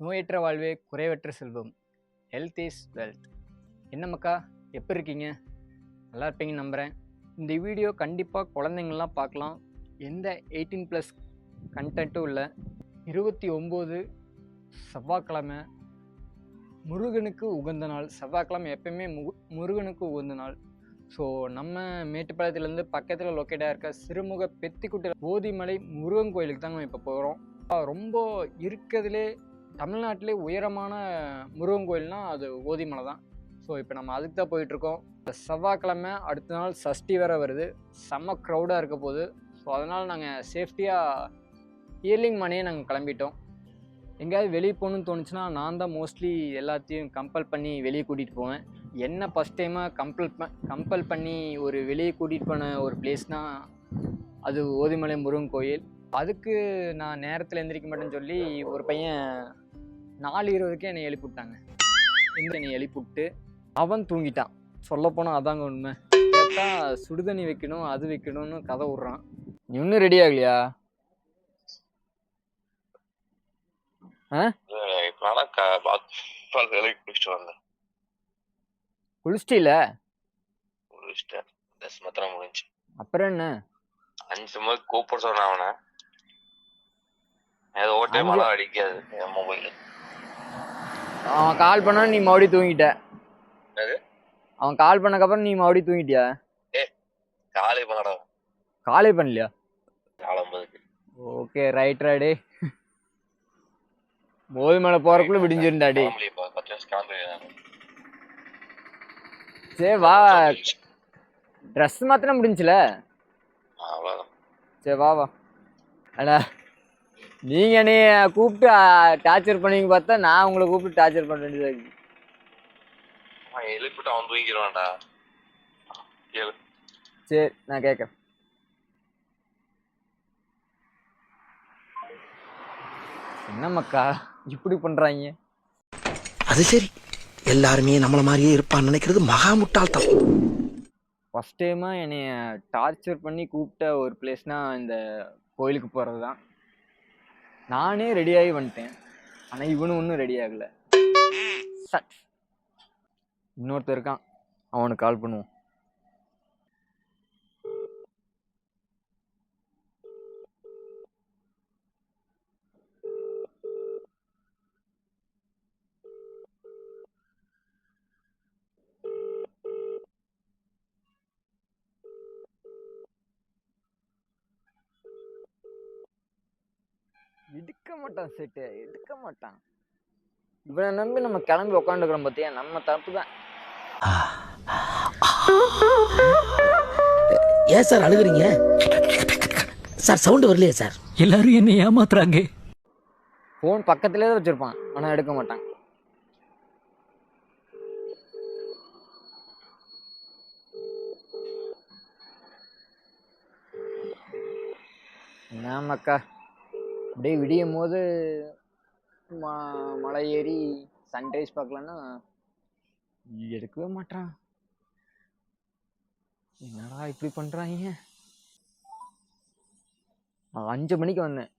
நோயற்ற வாழ்வே குறைவற்ற செல்வம். ஹெல்த் இஸ் வெல்த் என்ன மக்கா? எப்படி இருக்கீங்க? நல்லா இருப்பீங்கன்னு நம்புகிறேன் இந்த வீடியோ கண்டிப்பாக குழந்தைங்கள்லாம் பார்க்கலாம். எந்த எயிட்டீன் ப்ளஸ் கண்டென்ட்டும் இல்லை. இருபத்தி ஒம்பது செவ்வாய்க்கிழமை முருகனுக்கு உகந்த நாள். செவ்வாய்க்கிழமை எப்பயுமே முகு முருகனுக்கு உகந்த நாள். ஸோ நம்ம மேட்டுப்பாளையத்துலேருந்து பக்கத்தில் லொக்கேட்டாக இருக்க சிறுமுக பெத்திக்குட்டை போதிமலை முருகன் கோயிலுக்கு தாங்க இப்போ போகிறோம் ரொம்ப இருக்கிறதுலே தமிழ்நாட்டிலே உயரமான முருகன் கோயில்னா அது ஓதிமலை தான். ஸோ இப்போ நம்ம அதுக்கு தான் போயிட்டுருக்கோம். செவ்வாய்க்கிழமை அடுத்த நாள் சஷ்டி வேற வருது. செம்ம க்ரௌடாக இருக்க போகுது. ஸோ அதனால் நாங்கள் சேஃப்டியாக இயர்லிங் மணியே நாங்கள் கிளம்பிட்டோம். எங்கேயாவது வெளியே போகணுன்னு தோணுச்சுன்னா நான் தான் மோஸ்ட்லி எல்லாத்தையும் கம்பல் பண்ணி வெளியே கூட்டிகிட்டு போவேன். என்ன ஃபஸ்ட் டைமாக கம்பல் ப கம்பல் பண்ணி ஒரு வெளியே கூட்டிகிட்டு போன ஒரு பிளேஸ்னால் அது ஓதிமலை முருகன் கோயில். அதுக்கு நான் நேரத்தில் எந்திரிக்க மாட்டேன்னு சொல்லி ஒரு பையன் நாலு இருபதுக்கே என்னை எழுப்பி விட்டாங்க எந்த என்னை எழுப்பி விட்டு அவன் தூங்கிட்டான். சொல்லப்போனால் அதாங்க உண்மை. கேட்டால் சுடுதண்ணி வைக்கணும் அது வைக்கணும்னு கதை விட்றான். நீ இன்னும் ரெடி ஆகலையா குளிச்சிட்டில? குளிச்சுட்டேன். ட்ரெஸ் மாத்திரம் முடிஞ்சு. அப்புறம் என்ன? அஞ்சு மணி கூப்பிட சொன்னேன் அவனை. ஏதோ ஓட்டே மழை அடிக்காது என் மொபைல் அவன் கால் பண்ணா நீ மறுபடியும் தூங்கிட்ட? அவன் கால் பண்ணக்கப்புறம் நீ மறுபடியும் தூங்கிட்டியா? காலை பண்ணடா. காலே பண்ணலையா? ஓகே ரைட் ராடே போது மேலே போகிறக்குள்ள விடிஞ்சிருந்தாடி சரி வா. ட்ரெஸ் மாத்திரம் முடிஞ்சுல? சரி வா வா. அடா. நீங்க என்னைய கூப்பிட்டு டார்ச்சர் பண்ணீங்க பார்த்தா நான் உங்களை கூப்பிட்டு டார்ச்சர் பண்ண வேண்டியதா இருக்கு. எழுப்பிட்டு அவன் தூங்கிடுவான்டா. சரி நான் கேட்கறேன். என்ன மக்கா இப்படி பண்றாங்க? அது சரி. எல்லாருமே நம்மள மாதிரியே இருப்பான்னு நினைக்கிறது மகா முட்டாள்தனம். ஃபஸ்ட் டைமாக என்னைய டார்ச்சர் பண்ணி கூப்பிட்ட ஒரு பிளேஸ்னால் இந்த கோயிலுக்கு போகிறது தான் நானே ரெடியாகி வந்துட்டேன். ஆனால் இவனும் ஒன்றும் ரெடி ஆகலை. சட் இன்னொருத்தன் இருக்கான். அவனுக்கு கால் பண்ணுவோம் எடுக்க மாட்டான் செட்டு எடுக்க மாட்டான். இவனை நம்பி நம்ம கிளம்பி உட்காந்துக்கிறோம் பார்த்தியா நம்ம தப்பு தான். ஏன் சார் அழுகுறீங்க? சார் சவுண்ட் வரலையே சார். எல்லாரும் என்னை ஏமாத்துறாங்க. ஃபோன் பக்கத்துலேயே தான் வச்சுருப்பான் ஆனால் எடுக்க மாட்டான். என்ன மக்கா அப்படியே விடியும் போது ம மலை ஏறி சன்ரைஸ் பார்க்கலன்னா எடுக்கவே மாட்டான் என்னடா இப்படி பண்ணுறாங்க நான் அஞ்சு மணிக்கு வந்தேன்.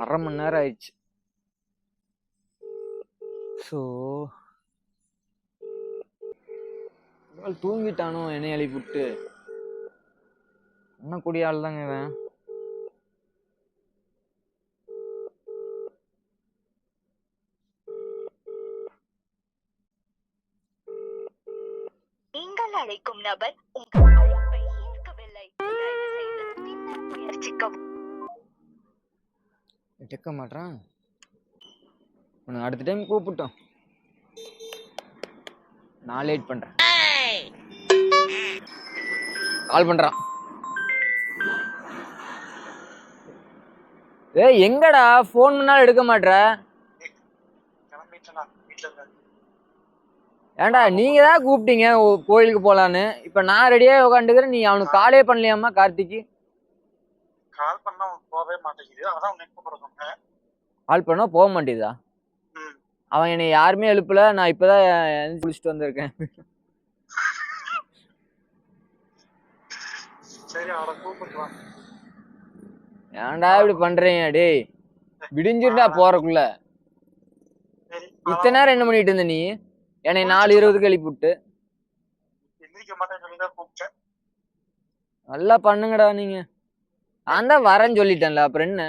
அரை மணி நேரம் ஆயிடுச்சு. ஸோ தூங்கிட்டானோ என்னை எழுப்பி விட்டு என்ன கூடிய ஆள் தாங்க இவன் நீங்கள் அழைக்கும் நபர் உங்கள் அழைப்பை ஏற்கவில்லை. முயற்சிக்கவும். எடுக்க மாட்டான் உனக்கு அடுத்த டைம் கூப்பிட்டோம். நான் லேட் பண்றேன். கால் பண்றான். ஏய் எங்கடா? ஃபோன் பண்ணாலும் எடுக்க மாட்ற? கிளம்பிட்டேனா வீட்டில் இருந்தேன் ஏன்டா நீங்க தான் கூப்பிட்டீங்க கோயிலுக்கு போலான்னு. இப்ப நான் ரெடியா உட்காந்துக்கிறேன் நீ அவனுக்கு காலே பண்ணலையாமா கார்த்திக்கு? கால் பண்ணா போகவே மாட்டேங்குது. அதான் உன்னை கால் பண்ணா போக மாட்டேதா. அவன் என்னை யாருமே எழுப்பல நான் இப்பதான் குளிச்சுட்டு வந்திருக்கேன். ஏன்டா இப்படி பண்றீங்க டேய்? விடிஞ்சிருடா போறக்குள்ள இத்தனை நேரம் என்ன பண்ணிட்டு இருந்த நீ? என்னை நாலு இருபதுக்கு எழுப்பி விட்டு எந்திரிக்க மாட்டேன்னு சொல்லி தான் கூப்பிட்டேன். நல்லா பண்ணுங்கடா நீங்க. நான் தான் வரேன்னு சொல்லிட்டேன்ல அப்புறம் என்ன?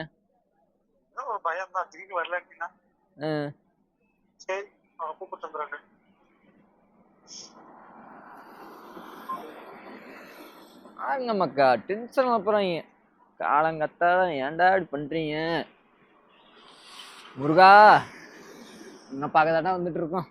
ஆங்க மக்கா டென்ஷன் அப்புறம் காலங்கத்தால ஏன்டா இப்படி பண்றீங்க? முருகா உன்னை பார்க்க தாண்டா வந்துட்டு இருக்கோம்.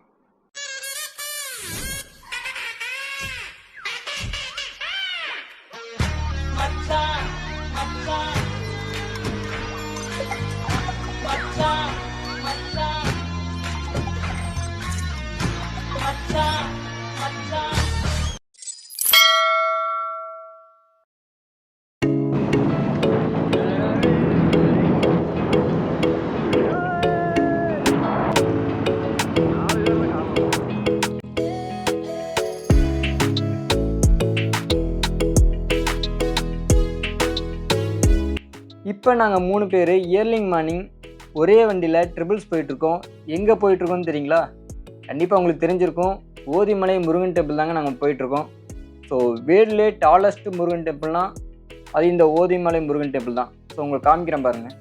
இப்போ நாங்கள் மூணு பேர் இயர்லிங் மார்னிங் ஒரே வண்டியில் ட்ரிபிள்ஸ் போயிட்டுருக்கோம். எங்கே போயிட்டுருக்கோம்னு தெரியுங்களா? கண்டிப்பாக உங்களுக்கு தெரிஞ்சிருக்கும். ஓதிமலை முருகன் டெம்பிள் தாங்க நாங்கள் போயிட்டுருக்கோம். ஸோ வேர்ல்ட்லே டாலஸ்ட் முருகன் டெம்பிள்னால் அது இந்த ஓதிமலை முருகன் டெம்பிள் தான். ஸோ உங்களுக்கு காமிக்கிறேன் பாருங்கள்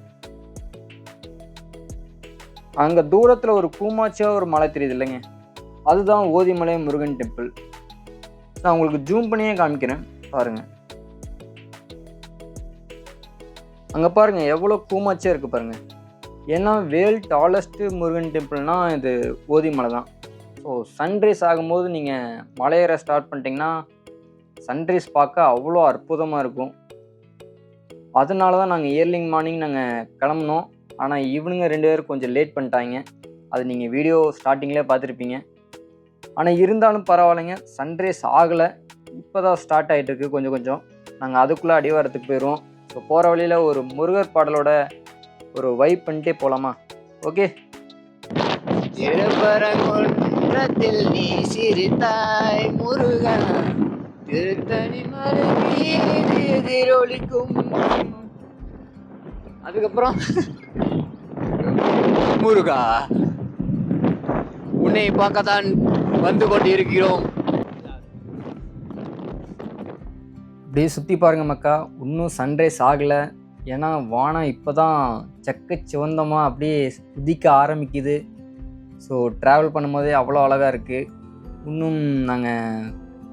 அங்கே தூரத்தில் ஒரு கூமாச்சியாக ஒரு மலை தெரியுது இல்லைங்க. அதுதான் ஓதிமலை முருகன் டெம்பிள் நான் உங்களுக்கு ஜூம் பண்ணியே காமிக்கிறேன். பாருங்கள் அங்கே பாருங்கள் எவ்வளோ கூமாச்சியாக இருக்குது பாருங்கள் ஏன்னா வேல் டாலஸ்ட்டு முருகன் டெம்பிள்னால் இது ஓதிமலை தான். ஸோ சன்ரைஸ் ஆகும்போது நீங்கள் மலையேற ஸ்டார்ட் பண்ணிட்டீங்கன்னா சன்ரைஸ் பார்க்க அவ்வளோ அற்புதமாக இருக்கும். அதனால தான் நாங்கள் இயர்லிங் மார்னிங் நாங்கள் கிளம்புனோம். ஆனால் இவனுங்க ரெண்டு பேரும் கொஞ்சம் லேட் பண்ணிட்டாங்க. அது நீங்கள் வீடியோ ஸ்டார்டிங்லேயே பார்த்துருப்பீங்க. ஆனால் இருந்தாலும் பரவாயில்லைங்க. சன்ரைஸ் ஆகலை. இப்போ தான் ஸ்டார்ட் ஆகிட்டுருக்கு கொஞ்சம் கொஞ்சம். நாங்கள் அதுக்குள்ளே அடிவாரத்துக்கு போயிடுவோம் ஸோ போகிற வழியில் ஒரு முருகர் பாடலோட ஒரு வைப் பண்ணிட்டே போகலாமா ஓகே திருப்பரங்குன்றத்தில் நீ சிரித்தாய் முருகன். திருத்தணி மலை எதிரொலிக்கும் அதுக்கப்புறம் முருகா உன்னை பார்க்கத்தான் வந்து கொண்டு இருக்கிறோம் அப்படியே சுற்றி பாருங்க மக்கா. இன்னும் சன்ரைஸ் ஆகலை ஏன்னா வானம் இப்போ தான் செக்க சிவந்தமாக அப்படியே உதிக்க ஆரம்பிக்குது. ஸோ ட்ராவல் பண்ணும்போதே அவ்வளோ அழகாக இருக்குது இன்னும் நாங்கள்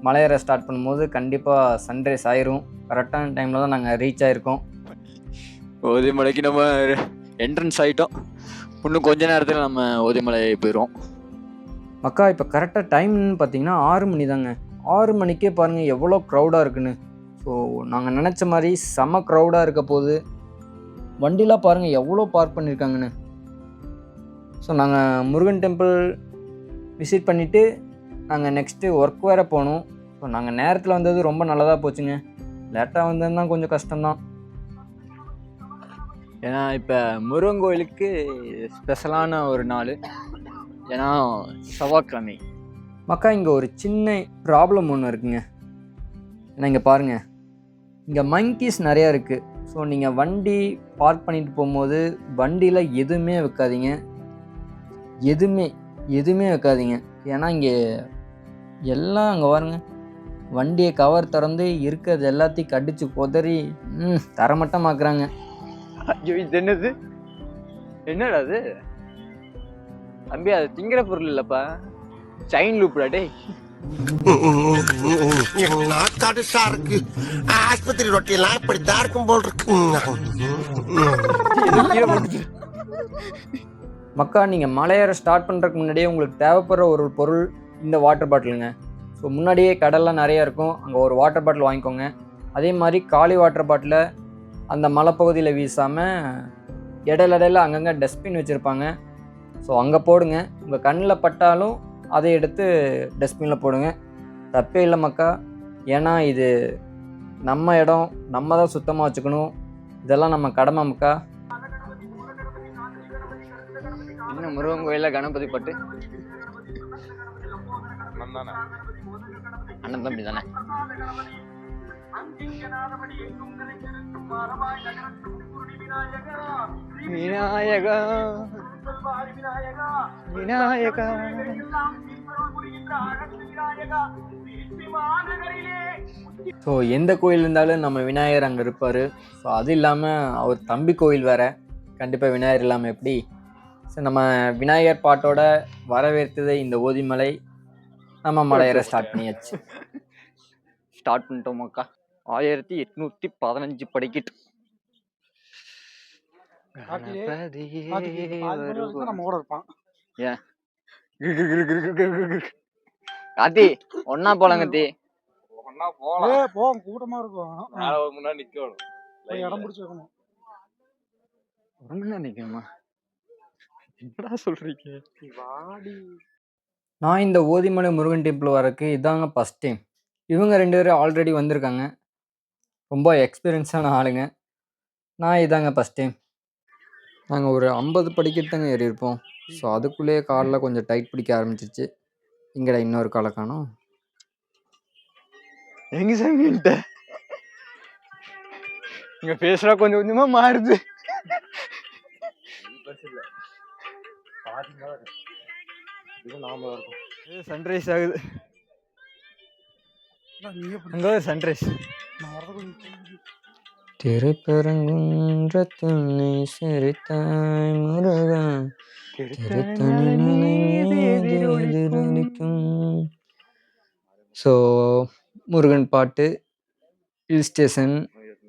மலையேற ஸ்டார்ட் பண்ணும்போது கண்டிப்பாக சன்ரைஸ் ஆயிரும் கரெக்டான டைமில் தான் நாங்கள் ரீச் ஆகிருக்கோம் ஓதிமலைக்கு நம்ம என்ட்ரன்ஸ் ஆகிட்டோம் இன்னும் கொஞ்ச நேரத்தில் நம்ம ஓதிமலை போயிடுவோம் மக்கா இப்போ கரெக்டாக டைம்னு பார்த்தீங்கன்னா ஆறு மணி தாங்க ஆறு மணிக்கே பாருங்கள் எவ்வளோ க்ரௌடாக இருக்குன்னு. ஸோ நாங்கள் நினச்ச மாதிரி செம க்ரௌடாக இருக்க போது வண்டிலாம் பாருங்கள் எவ்வளோ பார்க் பண்ணியிருக்காங்கன்னு ஸோ நாங்கள் முருகன் டெம்பிள் விசிட் பண்ணிவிட்டு நாங்கள் நெக்ஸ்ட்டு ஒர்க் வேறு போகணும் ஸோ நாங்கள் நேரத்தில் வந்தது ரொம்ப நல்லதாக போச்சுங்க. லேட்டாக வந்தது தான் கொஞ்சம் கஷ்டம்தான். ஏன்னா இப்போ முருகன் கோயிலுக்கு ஸ்பெஷலான ஒரு நாள். ஏன்னா செவ்வாய்க்கிழமை. மக்கா இங்கே ஒரு சின்ன ப்ராப்ளம் ஒன்று இருக்குங்க. ஏன்னா இங்கே பாருங்கள் இங்கே மங்கீஸ் நிறையா இருக்குது ஸோ நீங்கள் வண்டி பார்க் பண்ணிட்டு போகும்போது வண்டியில் எதுவுமே வைக்காதீங்க. எதுவுமே எதுவுமே வைக்காதீங்க. ஏன்னா இங்கே எல்லாம் அங்கே பாருங்க. வண்டியை கவர் திறந்து இருக்கிறது எல்லாத்தையும் கடிச்சு புதறி ம் தரமட்டமாக்குறாங்க. ஐயோ இது என்னது? என்னடா அது தம்பி அது திங்கிற பொருள் இல்லைப்பா. செயின் லூப்டா டேய். கடுசா இருக்கு ஆஸ்பத்திரி ரொட்டியெல்லாம் இப்படித்தான் இருக்கும் போல் இருக்கு. மக்கா நீங்கள் மலையேற ஸ்டார்ட் பண்ணுறதுக்கு முன்னாடியே உங்களுக்கு தேவைப்படுற ஒரு பொருள் இந்த வாட்டர் பாட்டிலுங்க ஸோ முன்னாடியே கடல்லாம் நிறைய இருக்கும். அங்கே ஒரு வாட்டர் பாட்டில் வாங்கிக்கோங்க. அதே மாதிரி காலி வாட்டர் பாட்டிலை அந்த மலைப்பகுதியில் வீசாமல் இடையில இடையில அங்கங்கே டஸ்ட்பின் வச்சுருப்பாங்க. ஸோ அங்கே போடுங்க. உங்கள் கண்ணில் பட்டாலும் அதை எடுத்து டஸ்ட்பினில் போடுங்க. தப்பே இல்லை மக்கா. ஏன்னா இது நம்ம இடம் நம்ம தான் சுத்தமாக வச்சுக்கணும். இதெல்லாம் நம்ம கடமை மக்கா. இன்னும் முருகன் கோயிலில் கணபதி பட்டு? அண்ணன் தம்பி தானே? விநாயகா. விநாயகா. ஸோ எந்த கோயில் இருந்தாலும் நம்ம விநாயகர் அங்கே இருப்பார். ஸோ அது இல்லாமல் அவர் தம்பி கோயில் வேற. கண்டிப்பாக விநாயகர் இல்லாமல் எப்படி? ஸோ நம்ம விநாயகர் பாட்டோட வரவேற்றது இந்த ஓதிமலை நம்ம மலையேற ஸ்டார்ட் பண்ணியாச்சு. ஸ்டார்ட் பண்ணிட்டோம் மக்கா ஆயிரத்தி எட்நூத்தி பதினஞ்சு படிக்கிட்டு. கணபதியே பாத்துக்கு பாதி மணி வரைக்கும் நம்ம கூட இருப்பான். காத்தி ஒன்னா போலாம் கத்தி ஒன்னா போலாம். ஏ போவோம் கூட்டமா இருக்கும். ஒரு முன்னாடி நிக்கணும். போய் இடம் பிடிச்சி வைக்கணும். ஒரு மணி நேரம் நிக்கணுமா? என்னடா சொல்றீங்க? வாடி. நான் இந்த ஓதிமலை முருகன் டெம்பிள் வரக்கு இதாங்க ஃபஸ்ட் டைம் இவங்க ரெண்டு பேரும் ஆல்ரெடி வந்திருக்காங்க. ரொம்ப எக்ஸ்பீரியன்ஸான ஆளுங்க. நான் இதாங்க ஃபஸ்ட் டைம் நாங்கள் ஒரு ஐம்பது படிக்கட்டு தாங்க ஏறி இருப்போம் ஸோ அதுக்குள்ளேயே காலில் கொஞ்சம் டைட் பிடிக்க ஆரம்பிச்சிருச்சு இங்கடா இன்னொரு காலை காணோம்? எங்க சாமின்ட்ட இங்க பேசுறா கொஞ்சம் கொஞ்சமா மாறுது. சன்ரைஸ் ஆகுது. அங்க சன்ரைஸ் நான் வரதுக்குள்ள திருப்பரங்குன்றத்துன்னை சிரித்தாய் முருகா ஸோ முருகன் பாட்டு ஹில் ஸ்டேஷன்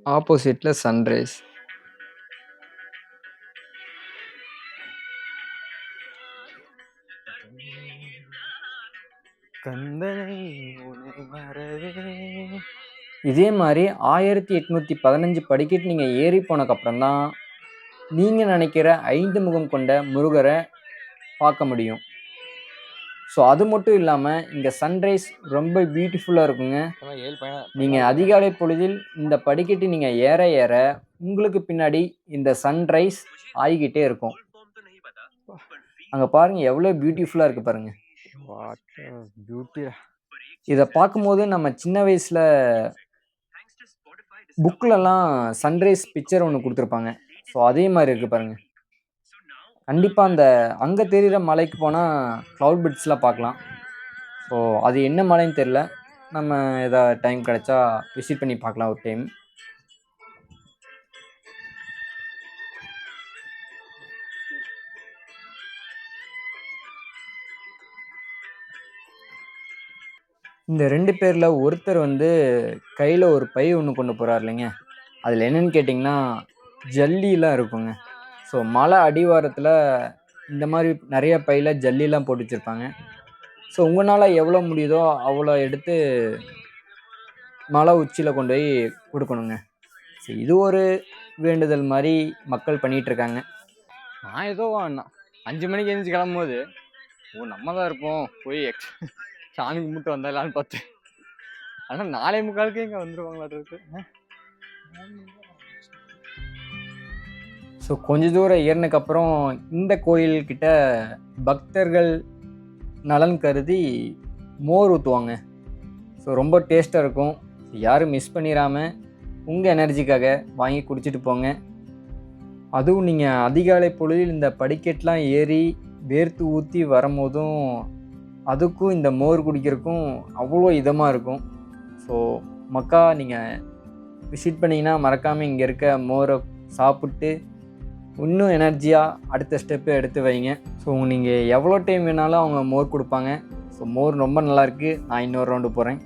ஆப்போசிட்டில் சன்ரைஸ் கந்தனை உனை மறவே இதே மாதிரி ஆயிரத்தி எட்நூற்றி பதினஞ்சு படிக்கட்டு நீங்கள் ஏறி போனதுக்கப்புறம் தான் நீங்கள் நினைக்கிற ஐந்து முகம் கொண்ட முருகரை பார்க்க முடியும். ஸோ அது மட்டும் இல்லாமல் இங்கே சன்ரைஸ் ரொம்ப பியூட்டிஃபுல்லாக இருக்குங்க. நீங்கள் அதிகாலை பொழுதில் இந்த படிக்கட்டு நீங்கள் ஏற ஏற உங்களுக்கு பின்னாடி இந்த சன்ரைஸ் ஆகிக்கிட்டே இருக்கும். அங்கே பாருங்கள் எவ்வளோ பியூட்டிஃபுல்லாக இருக்குது பாருங்கள் பியூட்டி இதை பார்க்கும்போது நம்ம சின்ன வயசில் புக்கிலலாம் சன்ரைஸ் பிக்சர் ஒன்று கொடுத்துருப்பாங்க. ஸோ அதே மாதிரி இருக்குது பாருங்கள் கண்டிப்பாக அந்த அங்கே தெரிகிற மலைக்கு போனால் க்ளவுட் பிட்ஸ்லாம் பார்க்கலாம் ஸோ அது என்ன மலைன்னு தெரில நம்ம எதாவது டைம் கிடைச்சா விசிட் பண்ணி பார்க்கலாம் ஒரு டைம் இந்த ரெண்டு பேரில் ஒருத்தர் வந்து கையில் ஒரு பை ஒன்று கொண்டு போகிறார் இல்லைங்க அதில் என்னன்னு கேட்டிங்கன்னா ஜல்லிலாம் இருக்குங்க. ஸோ மலை அடிவாரத்தில் இந்த மாதிரி நிறைய பையில் ஜல்லிலாம் போட்டு வச்சுருப்பாங்க. ஸோ உங்களால் எவ்வளோ முடியுதோ அவ்வளோ எடுத்து மலை உச்சியில் கொண்டு போய் கொடுக்கணுங்க. ஸோ இது ஒரு வேண்டுதல் மாதிரி மக்கள் பண்ணிகிட்டு இருக்காங்க. நான் ஏதோ அண்ணா அஞ்சு மணிக்கு எழுந்துச்சு கிளம்பும்போது ஓ நம்ம தான் இருப்போம் போய் எக்ஸ் சாமி கும்பிட்டு வந்தாலான்னு பார்த்தேன். ஆனால் நாளை முக்காலுக்கு இங்கே வந்துடுவாங்களாட்டு ஸோ கொஞ்ச தூரம் ஏறினதுக்கப்புறம் இந்த கோயில்கிட்ட பக்தர்கள் நலன் கருதி மோர் ஊற்றுவாங்க ஸோ ரொம்ப டேஸ்ட்டாக இருக்கும். யாரும் மிஸ் பண்ணிடாமல் உங்கள் எனர்ஜிக்காக வாங்கி குடிச்சிட்டு போங்க. அதுவும் நீங்கள் அதிகாலை பொழுதில் இந்த படிக்கட்டெலாம் ஏறி வேர்த்து ஊற்றி வரும்போதும் அதுக்கும் இந்த மோர் குடிக்கிறதுக்கும் அவ்வளோ இதமாக இருக்கும். ஸோ மக்கா நீங்கள் விசிட் பண்ணிங்கன்னா மறக்காமல் இங்கே இருக்க மோரை சாப்பிட்டு இன்னும் எனர்ஜியாக அடுத்த ஸ்டெப்பு எடுத்து வைங்க. ஸோ நீங்கள் எவ்வளோ டைம் வேணாலும் அவங்க மோர் கொடுப்பாங்க. ஸோ மோர் ரொம்ப நல்லாயிருக்கு நான் இன்னொரு ரவுண்டு போகிறேன்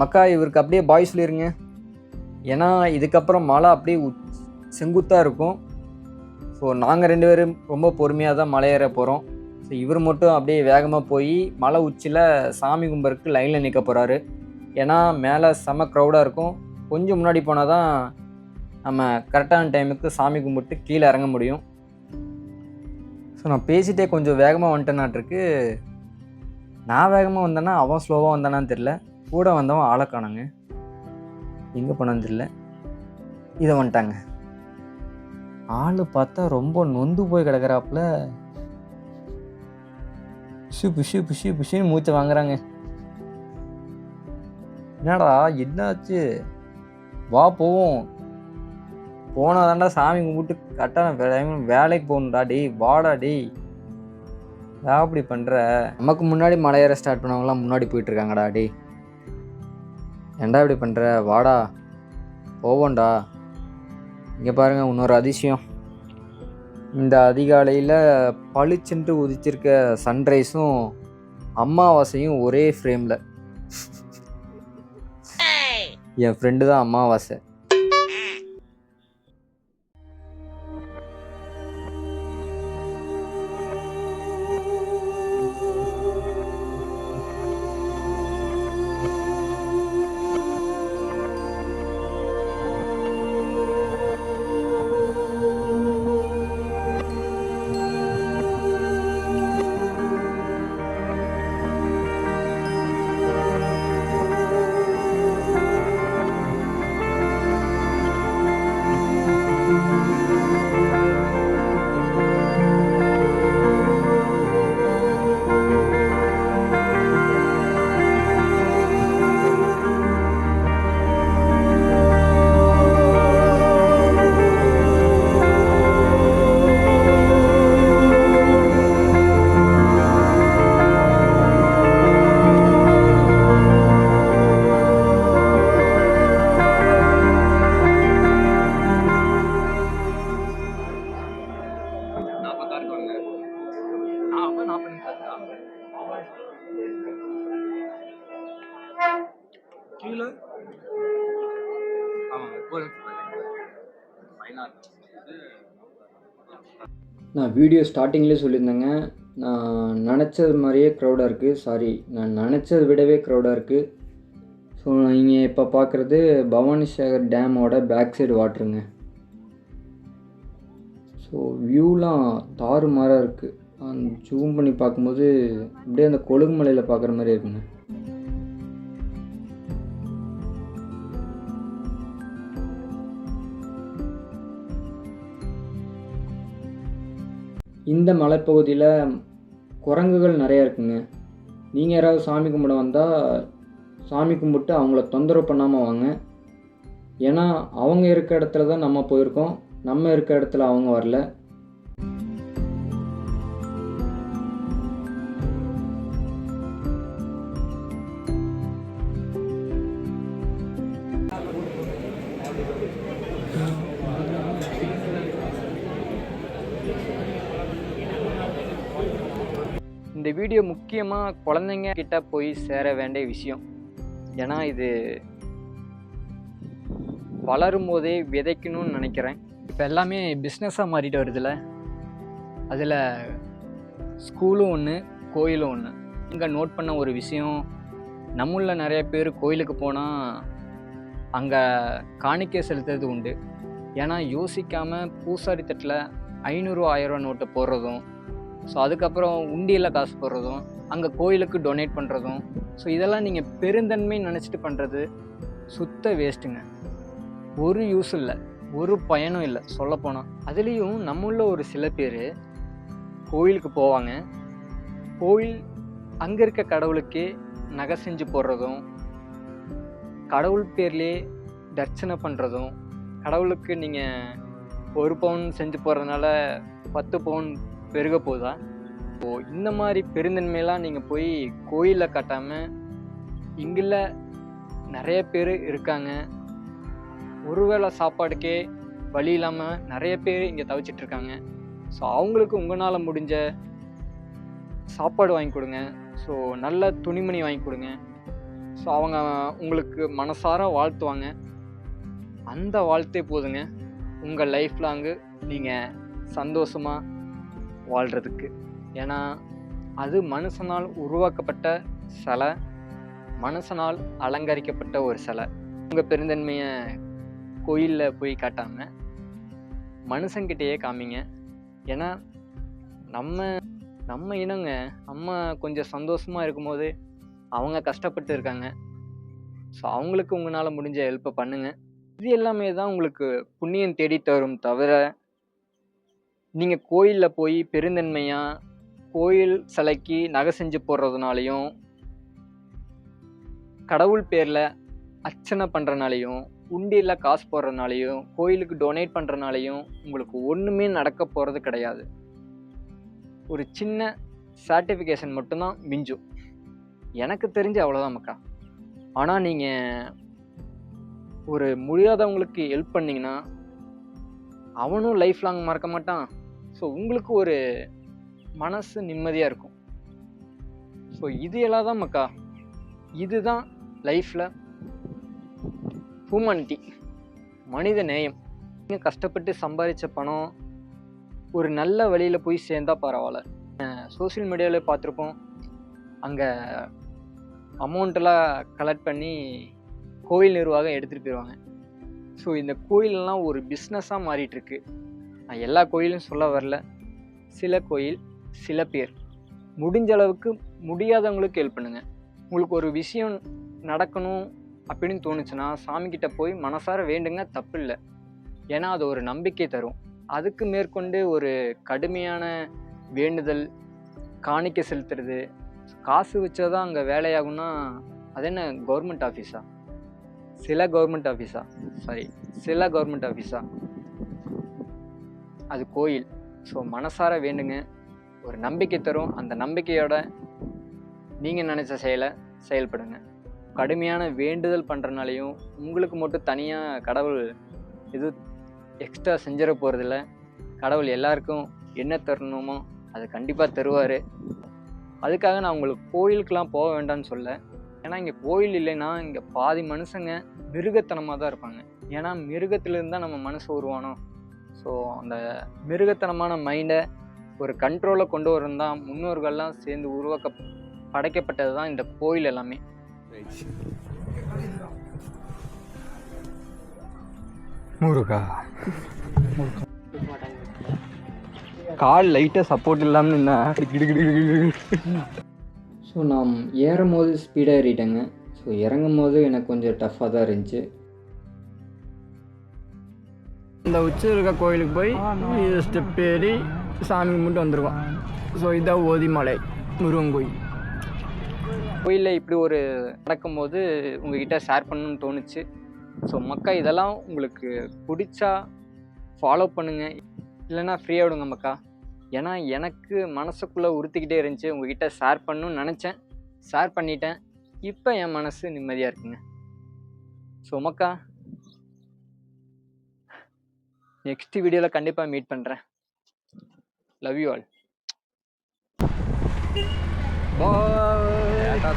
மக்கா இவருக்கு அப்படியே பாய் சொல்லிடுங்க ஏன்னா இதுக்கப்புறம் மழை அப்படியே செங்குத்தாக இருக்கும். ஸோ நாங்கள் ரெண்டு பேரும் ரொம்ப பொறுமையாக தான் மலை ஏற போகிறோம் ஸோ இவர் மட்டும் அப்படியே வேகமாக போய் மலை உச்சியில் சாமி கும்பருக்கு லைனில் நிற்க போகிறாரு ஏன்னா மேலே செம க்ரௌடாக இருக்கும். கொஞ்சம் முன்னாடி போனால் தான் நம்ம கரெக்டான டைமுக்கு சாமி கும்பிட்டு கீழே இறங்க முடியும். ஸோ நான் பேசிட்டே கொஞ்சம் வேகமாக வந்துட்டேனாட்டிருக்கு நான் வேகமாக வந்தேன்னா அவன் ஸ்லோவாக வந்தானான்னு தெரில கூட வந்தவன் ஆளை காணுங்க. எங்கே போனான்னு தெரில இதை வந்துட்டாங்க. ஆள் பார்த்தா ரொம்ப நொந்து போய் கிடக்குறாப்புல. பிஷு பிஷு பிஷு பிஷுன்னு மூச்சை வாங்குறாங்க. என்னடா என்னாச்சு? வா போவோம். போனால் தாண்டா சாமி கும்பிட்டு கரெக்டாக வேலைக்கு போகணும்டா டேய் வாடா டேய். ஏன் அப்படி பண்ணுற நமக்கு முன்னாடி மலையேற ஸ்டார்ட் பண்ணவங்களாம் முன்னாடி போயிட்டு இருக்காங்கடா டேய். ஏன்டா இப்படி பண்ணுற வாடா. போவோம்டா. இங்கே பாருங்க இன்னொரு அதிசயம். இந்த அதிகாலையில் பளிச்சென்று உதிச்சிருக்க சன்ரைஸும் அமாவாசையும் ஒரே ஃப்ரேமில் என் ஃப்ரெண்டு தான் அமாவாசை. நான் வீடியோ ஸ்டார்டிங்லேயே சொல்லியிருந்தேங்க. நான் நினச்சது மாதிரியே க்ரௌடாக இருக்குது சாரி நான் நினச்சதை விடவே க்ரௌடாக இருக்குது ஸோ நீங்கள் இப்போ பார்க்குறது பவானி சாகர் டேமோட பேக் சைடு வாட்டருங்க ஸோ வியூலாம் தாறுமாறாக இருக்குது அந்த ஜூம் பண்ணி பார்க்கும்போது அப்படியே அந்த கொழுகுமலையில் பார்க்குற மாதிரி இருக்குங்க. இந்த மலைப்பகுதியில் குரங்குகள் நிறையா இருக்குங்க. நீங்கள் யாராவது சாமி கும்பிட வந்தால் சாமி கும்பிட்டு அவங்கள தொந்தரவு பண்ணாமல் வாங்க. ஏன்னா அவங்க இருக்க இடத்துல தான் நம்ம போயிருக்கோம். நம்ம இருக்க இடத்துல அவங்க வரல. முக்கியமாக குழந்தைங்க கிட்ட போய் சேர வேண்டிய விஷயம். ஏன்னா இது வளரும் போதே விதைக்கணும்னு நினைக்கிறேன். இப்போ எல்லாமே பிஸ்னஸாக மாறிட்டு வருதுல்ல? அதில் ஸ்கூலும் ஒன்று கோயிலும் ஒன்று இங்கே நோட் பண்ண ஒரு விஷயம். நம்மளில் நிறைய பேர் கோயிலுக்கு போனால் அங்கே காணிக்கை செலுத்துறது உண்டு. ஏன்னா யோசிக்காமல் பூசாரி தட்டில் ஐநூறுரூவா ஆயிரரூவா நோட்டை போடுறதும் ஸோ அதுக்கப்புறம் உண்டியில் காசு போடுறதும் அங்கே கோயிலுக்கு டொனேட் பண்ணுறதும் ஸோ இதெல்லாம் நீங்கள் பெருந்தன்மை நினச்சிட்டு பண்ணுறது சுத்த வேஸ்ட்டுங்க ஒரு யூஸ் இல்லை ஒரு பயனும் இல்லை சொல்லப்போனால் அதுலேயும் நம்மள ஒரு சில பேர் கோயிலுக்கு போவாங்க. கோயில் அங்கே இருக்க கடவுளுக்கே நகை செஞ்சு போடுறதும் கடவுள் பேர்லேயே தர்ச்சனை பண்ணுறதும் கடவுளுக்கு நீங்கள் ஒரு பவுன் செஞ்சு போடுறதுனால பத்து பவுன் பெருக போதா இப்போது இந்த மாதிரி பெருந்தன்மையெல்லாம் நீங்கள் போய் கோயிலில் காட்டாமல் இங்குள்ள நிறைய பேர் இருக்காங்க. ஒருவேளை சாப்பாடுக்கே வழி இல்லாமல் நிறைய பேர் இங்கே தவிச்சிட்டு இருக்காங்க. ஸோ அவங்களுக்கு உங்களால் முடிஞ்ச சாப்பாடு வாங்கி கொடுங்க. ஸோ நல்ல துணிமணி வாங்கி கொடுங்க. ஸோ அவங்க உங்களுக்கு மனசார வாழ்த்துவாங்க. அந்த வாழ்த்தே போதுங்க. உங்கள் லைஃப் லாங்கு நீங்கள் சந்தோஷமாக வாழ்கிறதுக்கு ஏன்னா அது மனுஷனால் உருவாக்கப்பட்ட சிலை மனுஷனால் அலங்கரிக்கப்பட்ட ஒரு சிலை. உங்கள் பெருந்தன்மையை கோயிலில் போய் காட்டாமல் மனுஷங்கிட்டேயே காமிங்க. ஏன்னா நம்ம நம்ம இனங்க நம்ம கொஞ்சம் சந்தோஷமாக இருக்கும்போது அவங்க கஷ்டப்பட்டு இருக்காங்க. ஸோ அவங்களுக்கு உங்களால் முடிஞ்ச ஹெல்ப்பை பண்ணுங்கள் இது எல்லாமே தான் உங்களுக்கு புண்ணியம் தேடி தரும் தவிர நீங்கள் கோயிலில் போய் பெருந்தன்மையாக கோயில் சிலைக்கு நகை செஞ்சு போடுறதுனாலையும் கடவுள் பேரில் அர்ச்சனை பண்ணுறனாலையும் உண்டியில் காசு போடுறதுனாலையும் கோயிலுக்கு டொனேட் பண்ணுறனாலையும் உங்களுக்கு ஒன்றுமே நடக்க போகிறது கிடையாது. ஒரு சின்ன சர்டிஃபிகேஷன் மட்டும்தான் மிஞ்சும் எனக்கு தெரிஞ்சு அவ்வளோதான் மக்கா ஆனால் நீங்கள் ஒரு முடியாதவங்களுக்கு ஹெல்ப் பண்ணிங்கன்னா அவனும் லைஃப் லாங் மறக்க மாட்டான். ஸோ உங்களுக்கு ஒரு மனசு நிம்மதியாக இருக்கும். ஸோ இது எல்லாம் தான் மக்கா. இதுதான் லைஃப்பில் ஹியூமனிட்டி மனித நேயம். நீங்கள் கஷ்டப்பட்டு சம்பாதிச்ச பணம் ஒரு நல்ல வழியில் போய் சேர்ந்தால் பரவாயில்ல. சோஷியல் மீடியாவில் பார்த்துருப்போம். அங்கே அமௌண்ட்டெல்லாம் கலெக்ட் பண்ணி கோயில் நிர்வாகம் எடுத்துகிட்டு போயிடுவாங்க ஸோ இந்த கோயிலெலாம் ஒரு பிஸ்னஸாக மாறிட்டுருக்கு நான் எல்லா கோயிலும் சொல்ல வரல. சில கோயில் சில பேர். முடிஞ்ச அளவுக்கு முடியாதவங்களுக்கு ஹெல்ப் பண்ணுங்க. உங்களுக்கு ஒரு விஷயம் நடக்கணும் அப்படின்னு தோணுச்சுன்னா சாமிக்கிட்ட போய் மனசார வேண்டுங்க தப்பு இல்லை ஏன்னா அது ஒரு நம்பிக்கை தரும். அதுக்கு மேற்கொண்டு ஒரு கடுமையான வேண்டுதல் காணிக்க செலுத்துறது காசு வச்சாதான் அங்கே வேலையாகும்னா அது என்ன கவர்மெண்ட் ஆஃபீஸா சில கவர்மெண்ட் ஆஃபீஸா சாரி சில கவர்மெண்ட் ஆஃபீஸா அது கோயில். ஸோ மனசார வேண்டுங்க. ஒரு நம்பிக்கை தரும். அந்த நம்பிக்கையோட நீங்கள் நினச்ச செயலை செயல்படுங்க. கடுமையான வேண்டுதல் பண்ணுறனாலையும் உங்களுக்கு மட்டும் தனியாக கடவுள் எது எக்ஸ்ட்ரா செஞ்சிட போகிறதில்ல கடவுள் எல்லாருக்கும் என்ன தரணுமோ அது கண்டிப்பாக தருவார். அதுக்காக நான் உங்களுக்கு கோயிலுக்கெலாம் போக வேண்டாம்னு சொல்ல. ஏன்னா இங்கே கோயில் இல்லைன்னா இங்கே பாதி மனுஷங்க மிருகத்தனமாக தான் இருப்பாங்க. ஏன்னா மிருகத்திலிருந்து தான் நம்ம மனசு உருவானோம். ஸோ அந்த மிருகத்தனமான மைண்டை ஒரு கண்ட்ரோலில் கொண்டு வரும் தான் முன்னோர்கள்லாம் சேர்ந்து உருவாக்க படைக்கப்பட்டது தான் இந்த கோயில் எல்லாமே. முருகா. கால் லைட்டாக சப்போர்ட் இல்லாமல் நின்னா ஸோ நான் ஏறும் போது ஸ்பீடாக ஏறிட்டேங்க. ஸோ இறங்கும் போது எனக்கு கொஞ்சம் டஃப்பாக தான் இருந்துச்சு. இந்த உச்சி இருக்க கோயிலுக்கு போய் ஸ்டெப் ஏறி சாமி கும்பிட்டு வந்துருக்கோம் ஸோ இதான் ஓதிமலை முருகன் கோயில். கோயிலில் இப்படி ஒரு நடக்கும்போது உங்ககிட்ட ஷேர் பண்ணணும்னு தோணுச்சு. ஸோ மக்கா இதெல்லாம் உங்களுக்கு பிடிச்சா ஃபாலோ பண்ணுங்கள் இல்லைன்னா ஃப்ரீயாக விடுங்க மக்கா. ஏன்னா எனக்கு மனசுக்குள்ளே உறுத்திக்கிட்டே இருந்துச்சு. உங்ககிட்ட ஷேர் பண்ணணும்னு நினச்சேன். ஷேர் பண்ணிட்டேன். இப்போ என் மனசு நிம்மதியாக இருக்குங்க. ஸோ மக்கா நெக்ஸ்ட் வீடியோவில் கண்டிப்பாக மீட் பண்ணுறேன் Love you all. Bye.